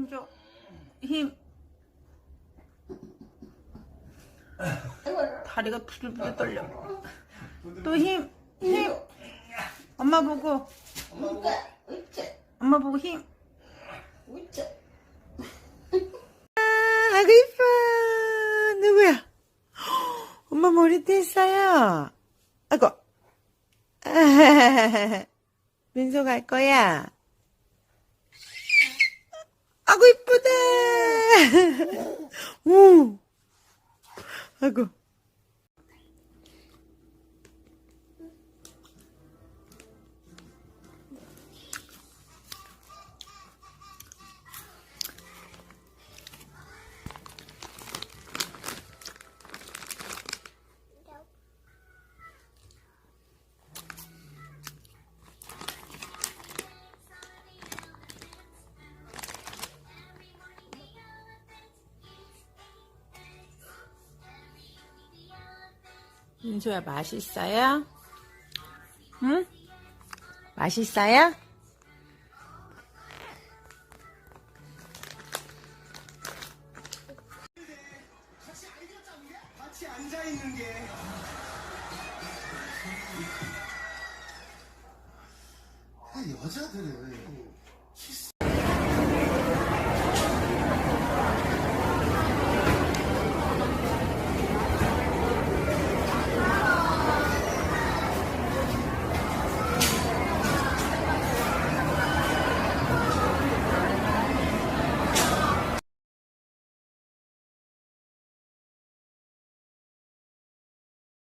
힘 줘. 힘. 다리가 부들부들 떨려. 또 힘. 힘. 엄마 보고. 엄마 보고 힘. 아, 아구 이뻐. 누구야? 엄마 머리띠 했어요. 아이고. 민소 갈 거야. 아구 이쁘다. 우. 아이고. 민소야 맛있어요? 응? 맛있어요? 같이 앉아 있는 게. 아, 여자들은